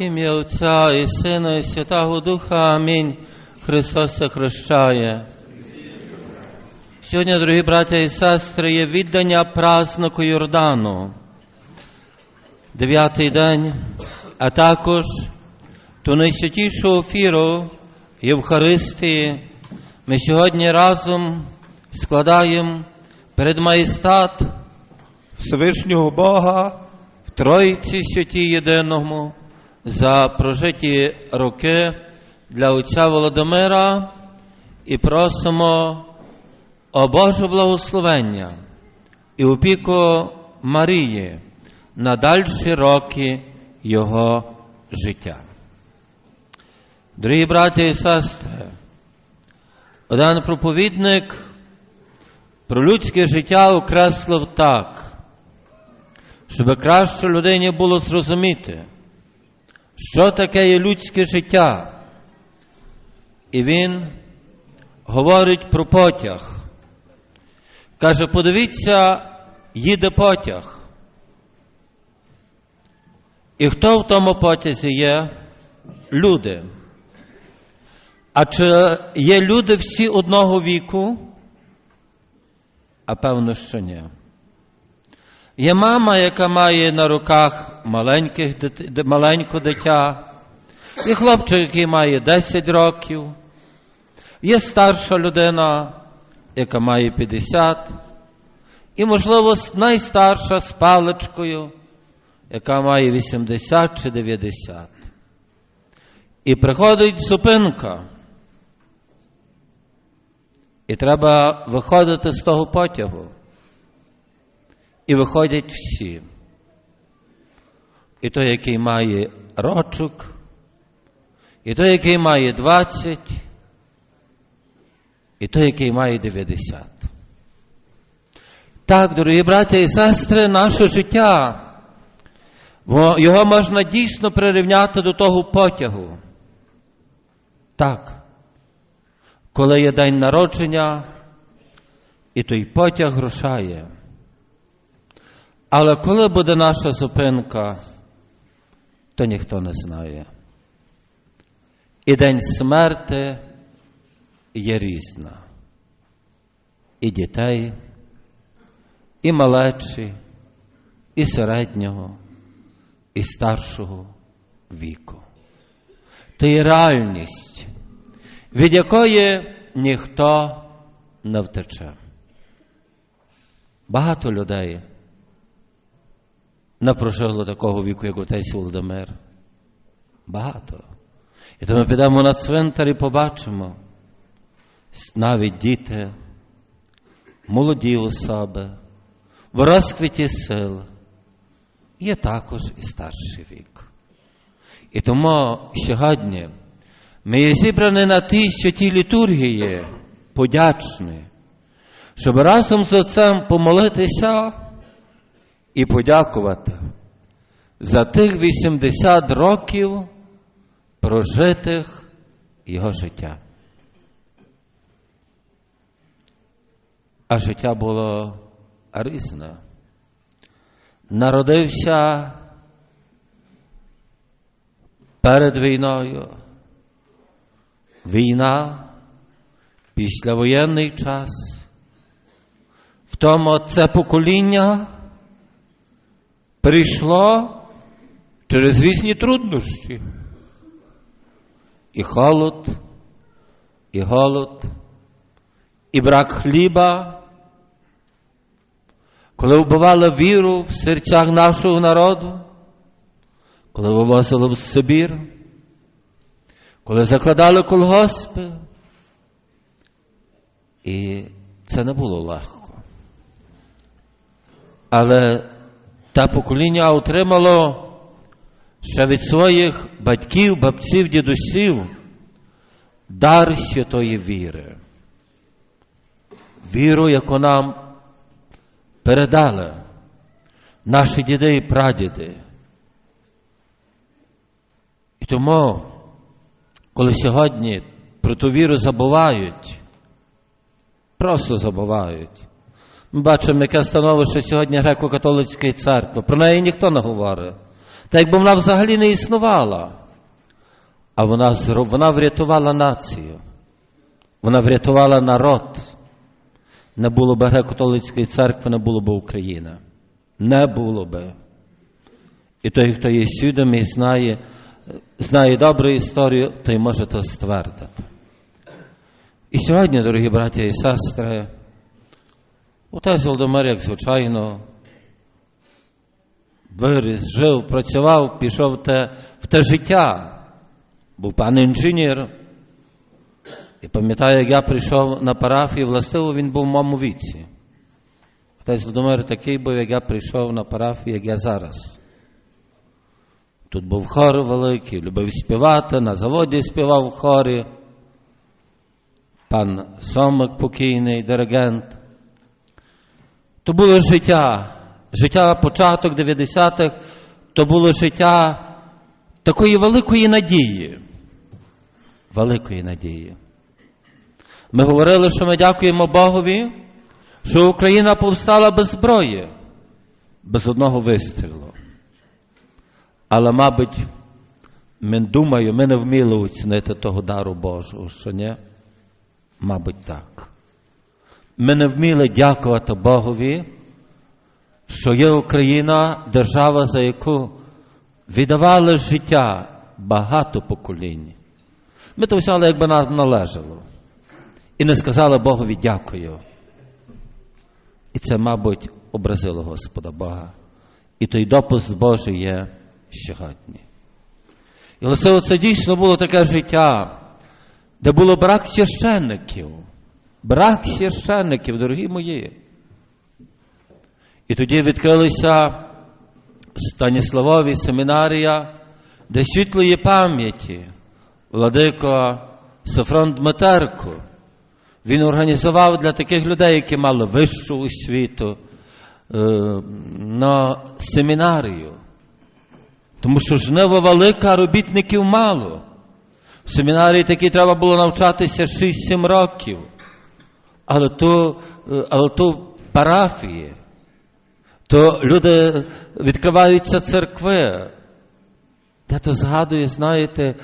Ім'я Отця і Сина, і Святого Духа. Амінь. Христос се. Сьогодні, дорогі браття і сестри, є віддання празнику Йордану. Дев'ятий день, а також ту найсвятішу офіру Євхаристії. Ми сьогодні разом складаємо перед маєстат Всевишнього Бога в Троїці святій єдиному за прожиті роки для отця Володимира і просимо о Боже благословення і опіку Марії на дальші роки Його життя. Дорогі браті і сестри, один проповідник про людське життя окреслив так, щоб краще людині було зрозуміти, що таке є людське життя. І він говорить про потяг. Каже, подивіться, їде потяг. І хто в тому потязі є? Люди. А чи є люди всі одного віку? А певно, що ні. Є мама, яка має на руках маленьких, маленьке дитя, є хлопчик, який має 10 років, є старша людина, яка має 50, і, можливо, найстарша з паличкою, яка має 80 чи 90. І приходить зупинка. І треба виходити з того потягу. І виходять всі. І той, який має рочок, і той, який має 20, і той, який має 90. Так, дорогі браття і сестри, наше життя, його можна дійсно прирівняти до того потягу. Так, коли є день народження, і той потяг рушає. Але коли буде наша зупинка, то ніхто не знає. І день смерти є різна. І дітей, і малечі, і середнього, і старшого віку. Це є реальність, від якої ніхто не втече. Багато людей не прожило такого віку, як отець Володимир. Багато. І то ми підемо на цвинтар і побачимо навіть діти, молоді особи, в розквіті сил. Є також і старший вік. І тому сьогодні ми є зібрані на тій святій літургії, подячні, щоб разом з отцем помолитися і подякувати за тих 80 років прожитих його життя. А життя було різне. Народився перед війною. Війна, післявоєнний час. В тому це покоління прийшло через різні труднощі. І холод, і голод, і брак хліба, коли вбивали віру в серцях нашого народу, коли вивозили в Сибір, коли закладали колгоспи. І це не було легко. Але те покоління отримало ще від своїх батьків, бабців, дідусів дар святої віри. Віру, яку нам передали наші діди і прадіди. І тому, коли сьогодні про ту віру забувають, просто забувають. Бачимо, яке становище сьогодні греко-католицької церкви. Про неї ніхто не говорить. Так якби вона взагалі не існувала. А вона, вона врятувала націю. Вона врятувала народ. Не було б греко-католицької церкви, не було б України. Не було би. І той, хто є свідомий, знає, знає добру історію, той може то ствердити. І сьогодні, дорогі браті і сестри, отець Володимир, як звичайно, виріс, жив, працював, пішов те, в те життя. Був пан інженер. І пам'ятаю, як я прийшов на парафію, властиво він був в моєму віці. Отець Володимир такий був, як я прийшов на парафію, як я зараз. Тут був хор великий, любив співати, на заводі співав в хорі. Пан Сомик покійний, диригент. То було життя, життя початок 90-х, то було життя такої великої надії. Великої надії. Ми говорили, що ми дякуємо Богові, що Україна повстала без зброї, без одного вистрілу. Але, мабуть, ми думаю, ми не вміли оцінити того дару Божого, що ні? Мабуть, так. Ми не вміли дякувати Богові, що є Україна, держава, за яку віддавали життя багато поколінь. Ми то взяли, якби нам належало. І не сказали Богові дякую. І це, мабуть, образило Господа Бога. І той допуск Божий є сьогодні. І лише це дійсно було таке життя, де було брак священників. Брак священників, дорогі мої. І тоді відкрилися Станіславові семінарія, де світлої пам'яті владико Софрон Дмитерко. Він організував для таких людей, які мали вищу освіту, е, на семінарію. Тому що жнива велика, робітників мало. В семінарії такі треба було навчатися 6-7 років. Але то, е, але то парафії, то люди відкриваються церкви. Я то згадую, знаєте,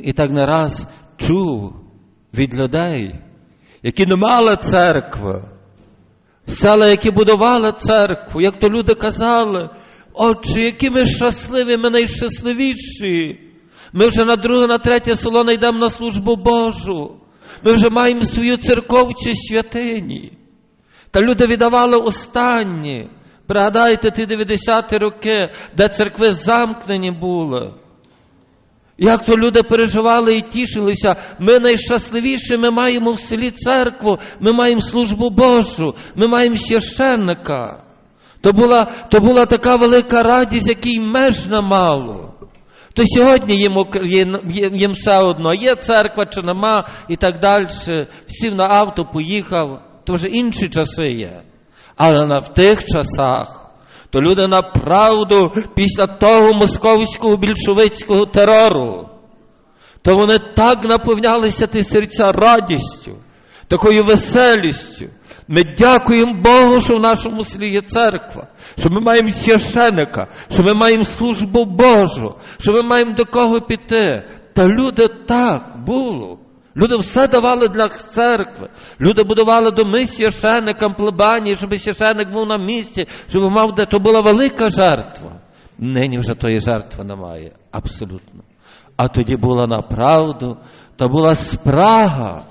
і так не раз чув від людей, які не мали церкви, села, які будували церкву, як то люди казали, отче, які ми щасливі, ми найщасливіші. Ми вже на друге, на третє село не йдемо на службу Божу. Ми вже маємо свою церковцю святині. Та люди віддавали останні. Пригадайте ті 90-ті роки, де церкви замкнені були. Як то люди переживали і тішилися, ми найщасливіші, ми маємо в селі церкву, ми маємо службу Божу, ми маємо священника. То була, то була така велика радість, якій меж мало. То сьогодні їм, їм, все одно, є церква чи нема, і так далі. Сів на авто, поїхав, то вже інші часи є. Але в тих часах то люди направду після того московського більшовицького терору, то вони так наповнялися ті серця радістю, такою веселістю. Ми дякуємо Богу, що в нашому селі є церква, що ми маємо священика, що ми маємо службу Божу, що ми маємо до кого піти. Та люди так було. Люди все давали для церкви. Люди будували доми священникам, плебані, щоб священник був на місці, щоб мав де. То була велика жертва. Нині вже тої жертви немає. Абсолютно. А тоді була направду, то була спрага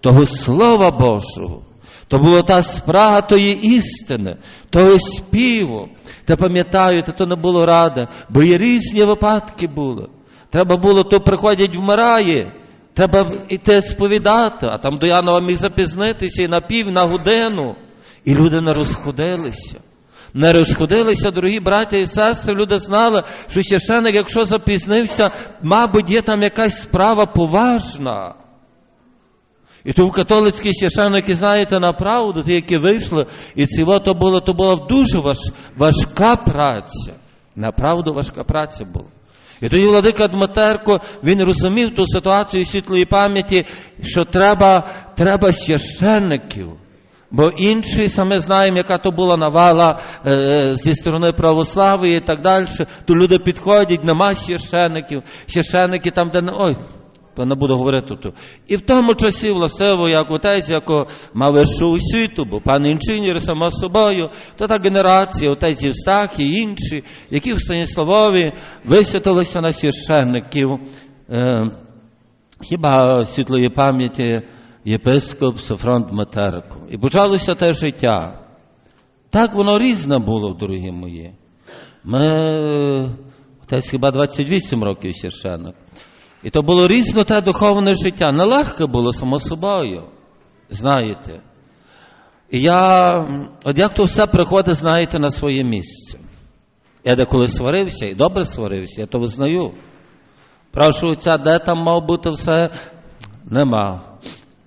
того Слова Божого. То була та спрага тої істини, того співу. Та пам'ятаєте, то не було ради, бо є різні випадки були. Треба було, то приходять, вмирає. Треба йти сповідати, а там до Янова міг запізнитися і на пів, на годину. І люди не розходилися. Не розходилися, дорогі браття і сестри, люди знали, що священик, якщо запізнився, мабуть, є там якась справа поважна. І то в католицькі священники, знаєте, направду, ті, які вийшли, і ціло то було, то була дуже важ, важка праця. Направду важка праця була. І тоді владика Дмитерко, він розумів ту ситуацію світлої пам'яті, що треба, треба священників. Бо інші саме знаємо, яка то була навала е, зі сторони православної і так далі. То люди підходять, нема священиків, священики там, де. Ой, то не буду говорити тут. І в тому часі, властиво, як отець, яко мав вищу освіту, бо пан інженер само собою, то та генерація, отець Євстах і інші, які в Станіславові висвятилися на священників. Е, хіба світлої пам'яті єпископ Софрон Дмитерко. І почалося те життя. Так воно різне було, дорогі мої. Ми, отець хіба 28 років священник. І то було різно те духовне життя. Нелегке було, само собою. Знаєте. І я, от як то все приходить, знаєте, на своє місце. Я деколи сварився, і добре сварився, я то визнаю. Прошу отця, де там мав бути все? Нема.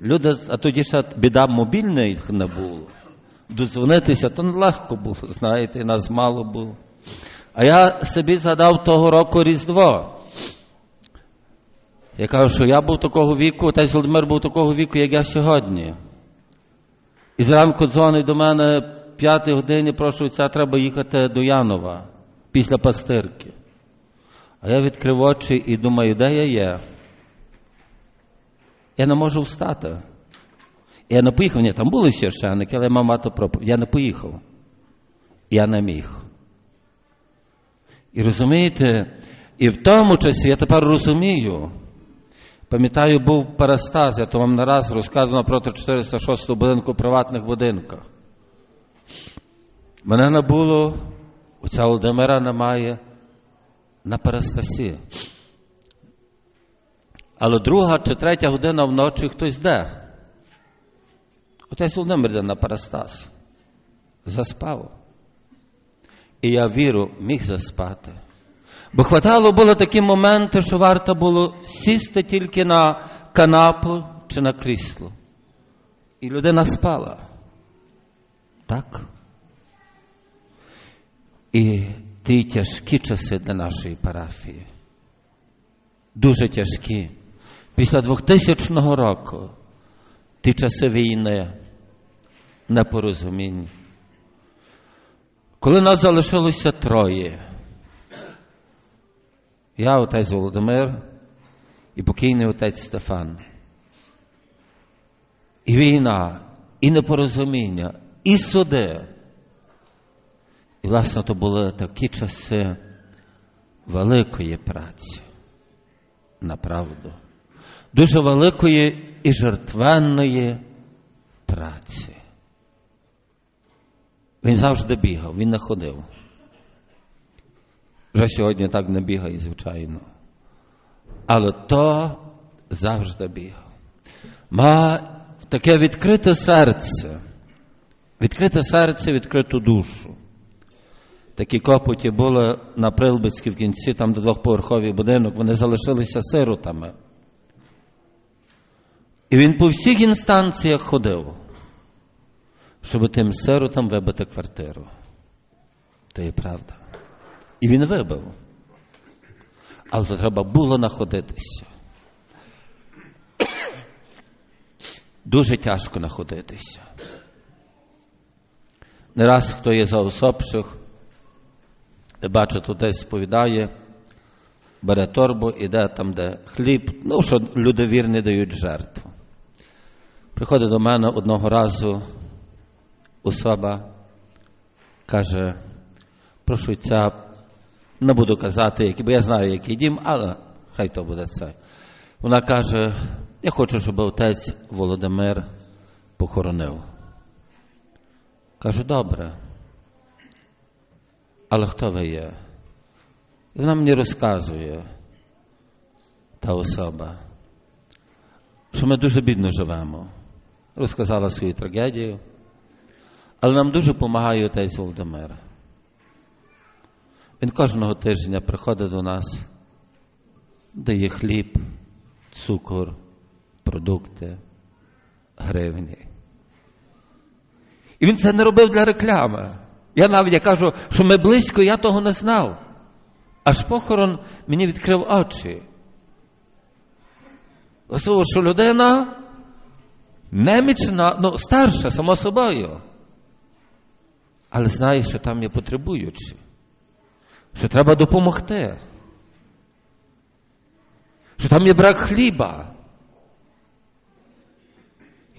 Люди, а тоді ще біда мобільних не було. Дозвонитися, то нелегко було, знаєте, нас мало було. А я собі згадав того року Різдво. Я кажу, що я був такого віку, отець Володимир був такого віку, як я сьогодні. І зранку дзвонить до мене п'ятій годині, прошу отця, треба їхати до Янова після пастирки. А я відкрив очі і думаю, де я є? Я не можу встати. Я не поїхав, ні, там були священники, але я мав мати проповідь. Я не поїхав. Я не міг. І розумієте, і в тому часі я тепер розумію. Пам'ятаю, був парастаз, я то вам не раз розказував проти 406 будинку в приватних будинках. Мене не було, оця Володимира немає на парастасі. Але друга чи третя година вночі хтось де. Отець Володимир йде на парастас. Заспав. І я віру, міг заспати. Бо хватало було такі моменти, що варто було сісти тільки на канапу чи на крісло. І людина спала. Так? І ті тяжкі часи для нашої парафії. Дуже тяжкі. Після 2000 року ті часи війни, непорозумінь. Коли нас залишилося троє, я, отець Володимир і покійний отець Стефан. І війна, і непорозуміння, і суди. І, власне, то були такі часи великої праці, направду, дуже великої і жертвенної праці. Він завжди бігав, він не ходив. Вже сьогодні так не бігає, звичайно. Але то завжди бігав. Ма таке відкрите серце, відкрите серце, відкриту душу. Такі копоті були на Прилбицькій в кінці, там до двохповерховий будинок, вони залишилися сиротами. І він по всіх інстанціях ходив, щоб тим сиротам вибити квартиру. То є правда. І він вибив. Але треба було находитися. Дуже тяжко находитися. Не раз хто є за особших, бачу, тут десь сповідає, бере торбу, іде там, де хліб, ну, що люди вірні дають жертву. Приходить до мене одного разу особа, каже, прошу ця, не буду казати, бо я знаю, який дім, але хай то буде це. Вона каже, я хочу, щоб отець Володимир похоронив. Кажу, добре. Але хто ви є? І вона мені розказує, та особа, що ми дуже бідно живемо. Розказала свою трагедію, але нам дуже допомагає отець Володимир. Він кожного тижня приходить до нас, дає хліб, цукор, продукти, гривні. І він це не робив для реклами. Я навіть я кажу, що ми близько, я того не знав. Аж похорон мені відкрив очі. Особливо, що людина Немічна, ну, старша, само собою. Але знає, що там є потребуючі, що треба допомогти, що там є брак хліба.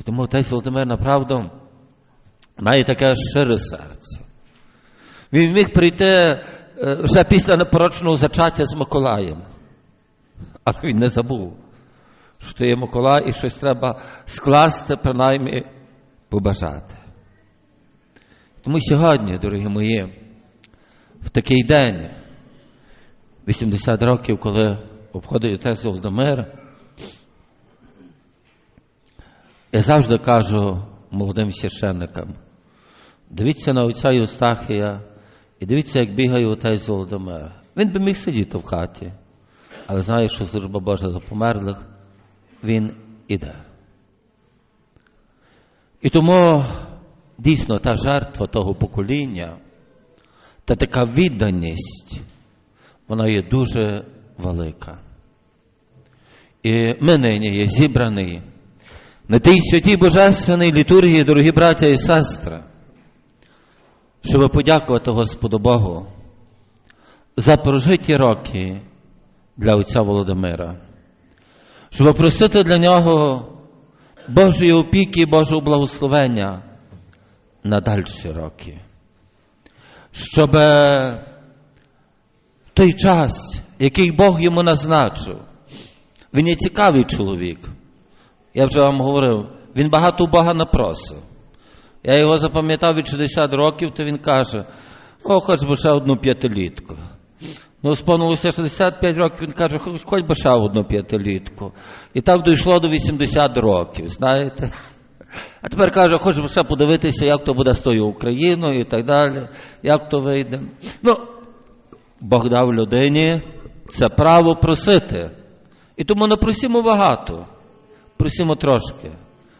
І тому отець Володимир направду має таке щире серце. Він міг прийти вже після непорочного зачаття з Миколаєм, але він не забув, що є Миколай і щось треба скласти, принаймні побажати. Тому сьогодні, дорогі мої, в такий день, 80 років, коли обходить отець Володимир, я завжди кажу молодим священникам, дивіться на отця Євстахія і дивіться, як бігає отець Володимир. Він би міг сидіти в хаті, але знає, що служба Божа за померлих, він іде. І тому дійсно та жертва того покоління, та така відданість, вона є дуже велика. І ми нині є зібрані на тій святій Божественній літургії, дорогі браття і сестри, щоб подякувати Господу Богу за прожиті роки для отця Володимира, щоб просити для нього Божої опіки і Божого благословення на дальші роки. Щоб той час, який Бог йому назначив, він є цікавий чоловік. Я вже вам говорив, він багато у Бога напросив. Я його запам'ятав від 60 років, то він каже: о, хоч би ще одну п'ятилітку. Ну, сповнилося 65 років, він каже, хоч, хоч би ще одну п'ятилітку. І так дійшло до 80 років, знаєте. А тепер каже, хочу ще подивитися, як то буде з тою Україною і так далі, як то вийде. Ну, Бог дав людині це право просити. І тому не просимо багато, просимо трошки,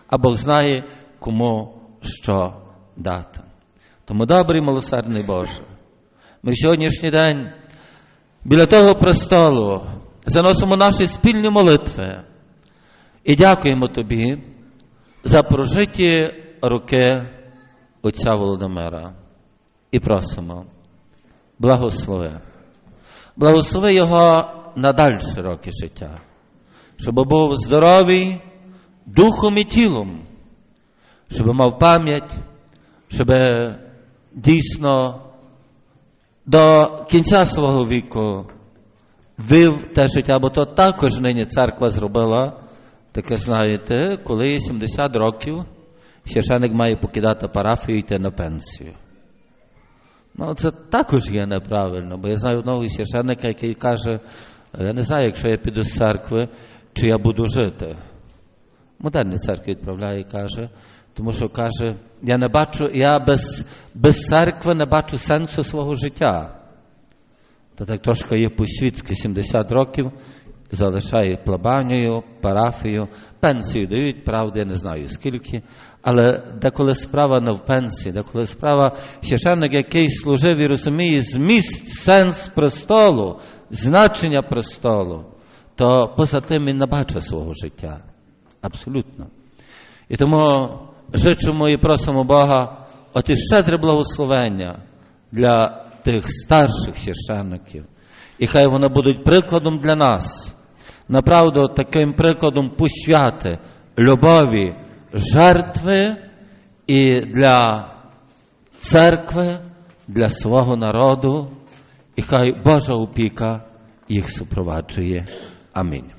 а Бог знає, кому що дати. Тому добрий милосердний Боже. Ми в сьогоднішній день біля того престолу заносимо наші спільні молитви і дякуємо Тобі за прожиті роки Отця Володимира і просимо, благослови. Благослови його на дальші роки життя, щоб був здоровий духом і тілом, щоб мав пам'ять, щоб дійсно до кінця свого віку вив те життя, бо то також нині церква зробила. Таке, знаєте, коли 70 років священик має покидати парафію і йти на пенсію. Ну, це також є неправильно, бо я знаю одного священника, який каже, я не знаю, якщо я піду з церкви, чи я буду жити. Модерні церкви відправляє і каже, тому що каже, я не бачу, я без, без церкви не бачу сенсу свого життя. То так трошки є по-світськи 70 років, залишає плабанію, парафію, пенсію дають, правда, я не знаю скільки. Але деколи справа не в пенсії, деколи справа священник, який служив і розуміє зміст, сенс престолу, значення престолу, то поза тим він не бачить свого життя. Абсолютно. І тому жичимо і просимо Бога оті щедре благословення для тих старших священників. І хай вони будуть прикладом для нас. Направду, таким прикладом посвяти, любові, жертви і для церкви, для свого народу, і хай Божа опіка їх супроваджує. Амінь.